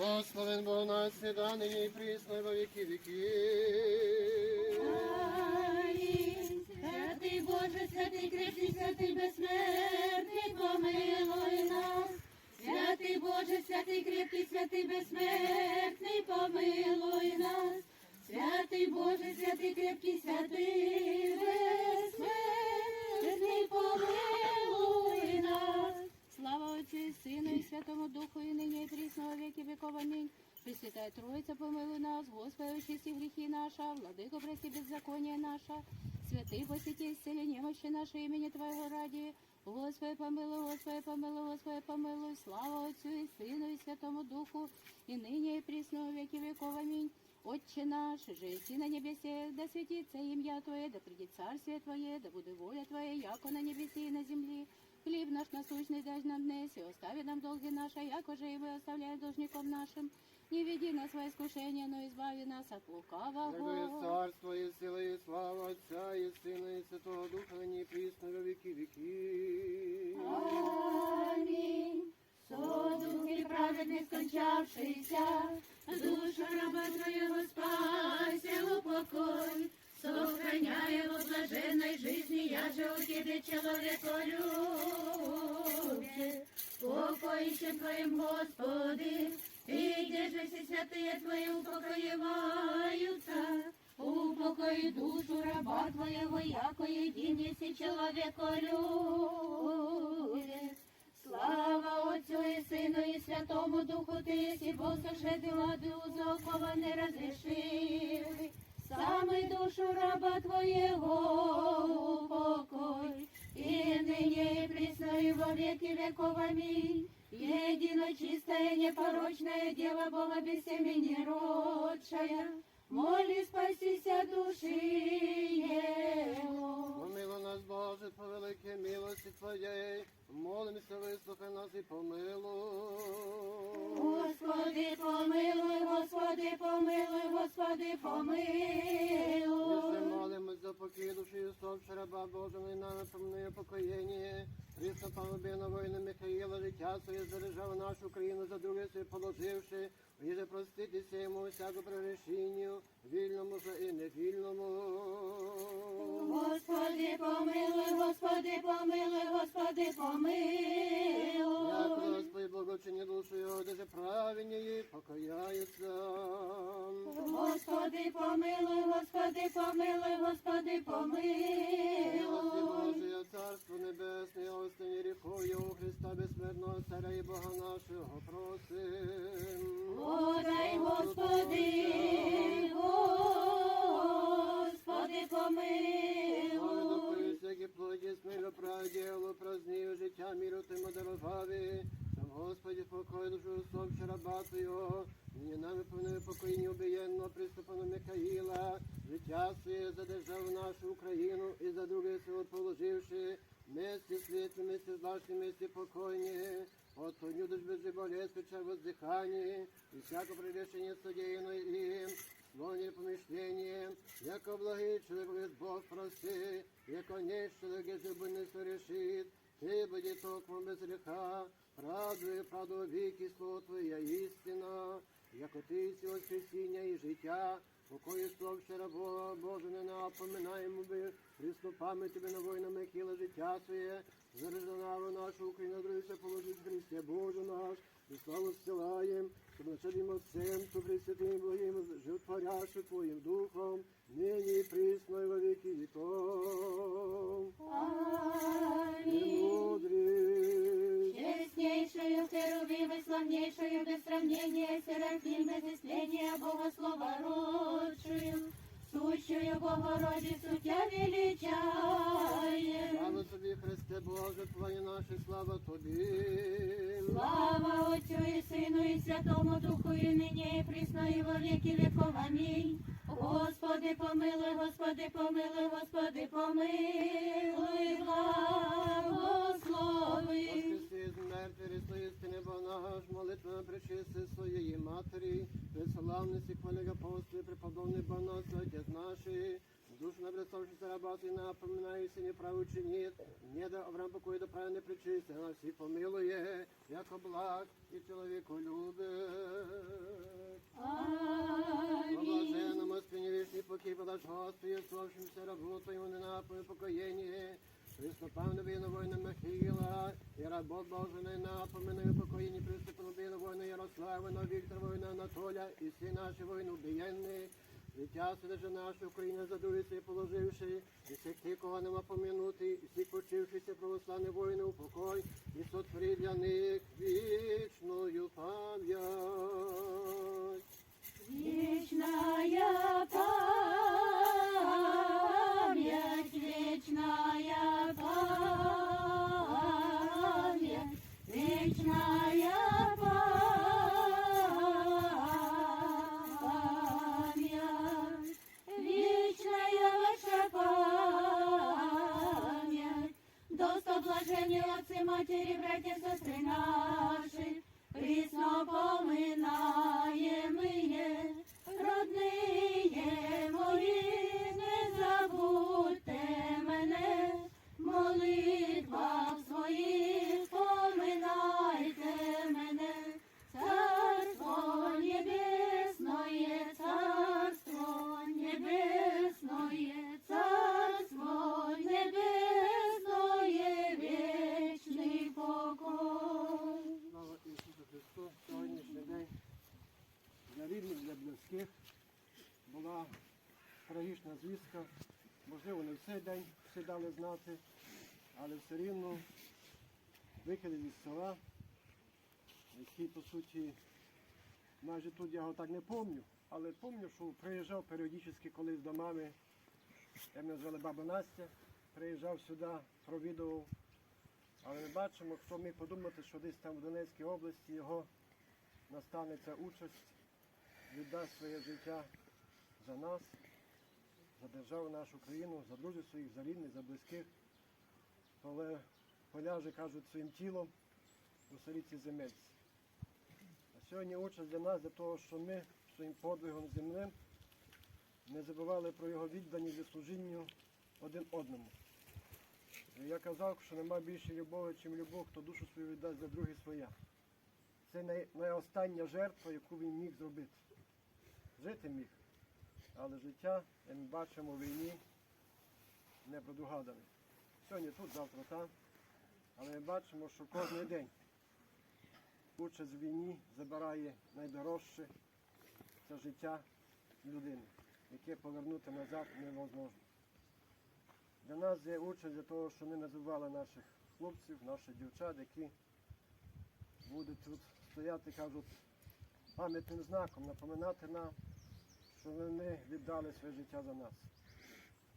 Благословен Бог наш свята, нині і прісно, і во віки віки. Святий Боже, святий крепкий, святий безсмертний, помилуй нас. Святий Боже, святий крепкий, святий безсмертний, помилуй нас. Святий Боже, святий крепкий, святий Слава Отцю і Сину і Святому Духу, і нині і прісно во віки віков. Амінь. Пресвятая Троїця, помилуй нас, Господи, очисти гріхи наша, владико, прости беззаконие наша, святый посети исцели немощи наши имени Твоего ради. Господи, помилуй, Господи, помилуй, Господи, помилуй, слава Отцю и Сыну и Святому Духу, и ныне и присно во веки веков. Аминь. Отче наш, же и на небесе, да светится имя Твое, да придет царствие Твое, да буде воля Твоя, яко на небесе и на земле. Хлеб наш насущный дай нам днес, и остави нам долги наши, яко же и мы оставляем должником нашим. Не веди нас во искушение, но избави нас от лукавого. царство і сила, і слава Отця, і Сина, і Святого Духа, нині і прісно, во віки віки. Амінь. Содухи праведних скончавшися, душа раба Твоего спася упокой, сохраняя его блаженной жизни, я же у Тебе человеколюбие. Покоищем Твоим, Господи, и где же все святые Твои упокоиваются? Упокой душу раба Твоего, яко един еси человеколюбие. Слава Отцю і Сину і Святому Духу, Ти сі посушити лади у закова не розрішив. Саме душу раба Твоєго упокой, і нині і присно і во веки веков. Аминь. Едино чистая, непорочная Дева Бога без семени родшая, моли спасися души Его. Помилуй нас, Боже, по великій милості Твоєї, молимося, вислухай нас і помилуй. Господи, помилуй, Господи, помилуй, Господи, Ми помилуй. молимось за покій душі усопши раба Божого, і нами помне покоєння. Христа Панубина воїна Михаїла, життя своє заряджав нашу країну, за друге своє положивши, і проститися йому всяку прегрешенню, вільному же і невільному. Господи, помилуй, Господи, помилуй, Господи, Як помилуй. Господи, благочині душу його, де же праведні її покаяються. Господи, помилуй, Господи, помилуй, Господи, помилуй. Божия, Царство Небесне, останні рікою Христа безсмертного Царя і Бога нашого просим. Подай, Господи, Господи, помилуй. Всякі плоді, смило правділо, празднію життя, міру тим дароваві. Сам Господі покой душу усопши раба Твого, нині нами повинні покоїні убієнно приступано Михаїла, життя своє за державу нашу Україну і за друге село положивши, місці світлі, місці злашні, місці покойні, от поню душ без болезнь, пече воздихання, і всяко прирішення судейно їм, Слоне помышление, яко благий человек Бог проси, яко не человек же бы не сорешит, ты будет токмо без греха, правду и правду веки слово Твоя истина, яко ти си воскресіння і життя, покої словше рабо Боже не напоминаємо би, приступами тебе на воїна Михіла життя своє, зарежданаву нашу Україну, другися положить Христе Боже наш, і славу зсилаєм, щоб началім Отцем, то Пресвятим Богим, животворяши Твоїм Духом, нині присно і во віки віков. Аминь. Мудрий. Честнейшую, херувимой, славнейшую, без сравнения, Серафим, без исления, Бога слова родшую, сущую Богородицу Тя величаем. Слава тобі, Христе Боже, Твоє наше, слава тобі. Слава Отцю і Сину і Святому Духу, і нині, і присно, і во віки віков. Амінь. Господи, помилуй, Господи, помилуй, Господи, помилуй, благослови. Христо, істини, Бог наш, молитва причисти своєї матері, приславниці, хвалих апостолів, преподобний Бог наш, Отець наші, душу набресавши раба, і напоминай стараюся неправу чинит, не да Авраам покой да правильно не причисти, а всіх помилує, як благ і чоловіку любить. Блаженному спині вічний покій подаш Господи, словшимся рабу Твоєму ненапою покоєнні, Приступав на війну воїна Михіла, і работ Божий напоминаю покоєнні, приступив на війну воїна Ярослава, на Віктора воїна Анатоля, і всі наші воїни убієнні, Життя свяже наше Україна задується і положивши, і всіх ти, кого нема помінути, і всіх почившися православні воїни у покой, і сотвори для них вічною пам'ять. Вечная память, вечная була трагічна звістка. Можливо, не в цей день всі дали знати, але все рівно викинули із села, який, по суті, майже тут я його так не пам'ятаю, але пам'ятаю, що приїжджав періодично колись до мами, я мене звали баба Настя, приїжджав сюди, провідував але ми бачимо, хто міг подумати, що десь там в Донецькій області його настане ця участь, віддасть своє життя за нас, за державу нашу країну, за друзів своїх, за рідних, за близьких. Але поляже, кажуть, своїм тілом у селі ці земельці. А сьогодні участь для нас, для того, що ми своїм подвигом земним не забували про його відданість і служінню один одному. Я казав, що нема більше любові, чим любов, хто душу свою віддасть за другі своя. Це найостання жертва, яку він міг зробити. Жити міг. Але життя, як ми бачимо, в війні не предугадане. Сьогодні тут, завтра там. Але ми бачимо, що кожен день участь в війні забирає найдорожче це життя людини, яке повернути назад невозможно. Для нас є участь для того, що ми називали наших хлопців, наших дівчат, які будуть тут стояти, кажуть, пам'ятним знаком, напоминати нам, що вони віддали своє життя за нас.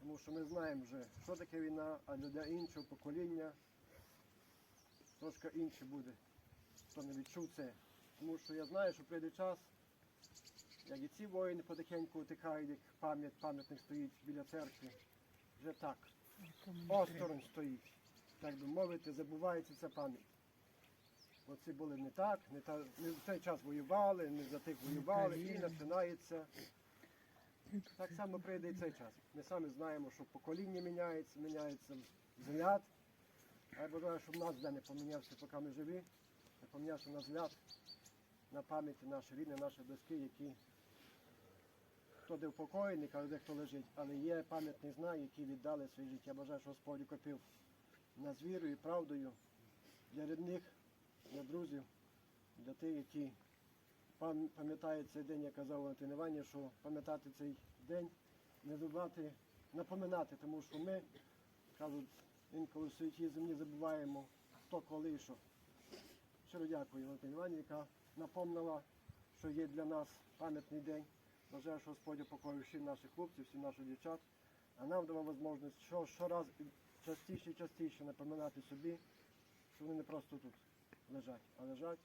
Тому що ми знаємо вже, що таке війна, а для іншого покоління трошки інше буде, хто не відчув це. Тому що я знаю, що прийде час, як і ці воїни потихеньку утикають, як пам'ять, пам'ятник стоїть біля церкви вже так, осторонь стоїть, так би мовити, забувається ця пам'ять. Оці були не так, не, та, не в той час воювали, не за тих воювали, і починається. Так само прийде і цей час. Ми самі знаємо, що покоління міняється, міняється взгляд. А я бажаю, щоб нас не помінявся, поки ми живі, не помінявся на взгляд, на пам'яті наші рідні, наші близькі, які хто де впокоєний, а де хто лежить, але є пам'ятний знак, які віддали своє життя. Я Бажаю, що Господь укріпив нас вірою і правдою для рідних, для друзів, для тих, які пам- пам'ятають цей день, я казав Валентин Івані, що пам'ятати цей день, не забувати, напоминати, тому що ми, кажуть, інколи в світі землі забуваємо, хто коли і що. Щиро дякую Валентині Івані, яка напомнила, що є для нас пам'ятний день. Бажаю, що Господь упокоїв всіх наших хлопців, всіх наших дівчат, а нам дав можливість що, щораз частіше і частіше напоминати собі, що вони не просто тут лежать, а лежать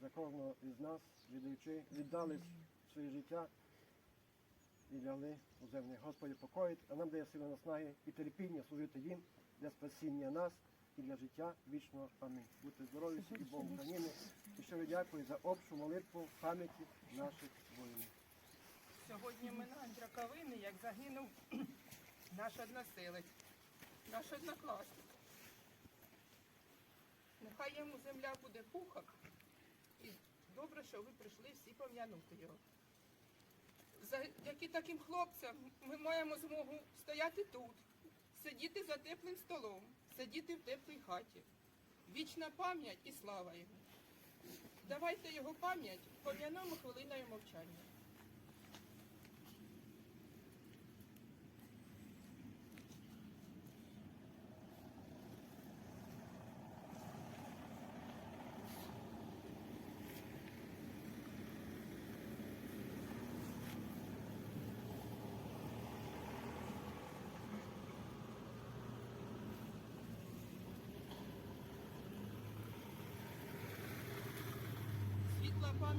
за кожного із нас, віддаючи, віддали своє життя і лягли у землі. Господь покоїть, а нам дає сили наснаги і терпіння служити їм для спасіння нас і для життя вічного. Амінь. Будьте здорові і Богу України. І щиро дякую за общу молитву пам'яті наших воїнів. Сьогодні минають роковини, як загинув наш односилець, наш однокласник. Нехай йому земля буде пухом. Добре, що ви прийшли всі пом'янути його. Завдяки таким хлопцям ми маємо змогу стояти тут, сидіти за теплим столом, сидіти в теплій хаті. Вічна пам'ять і слава йому. Давайте його пам'ять пом'янемо хвилиною мовчання.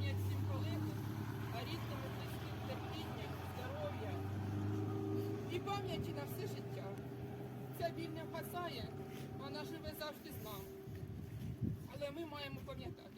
Пам'ять всім колегам, а рідному близьким терпіння, здоров'я і пам'яті на все життя. Ця біль не вгасає, вона живе завжди з нами. Але ми маємо пам'ятати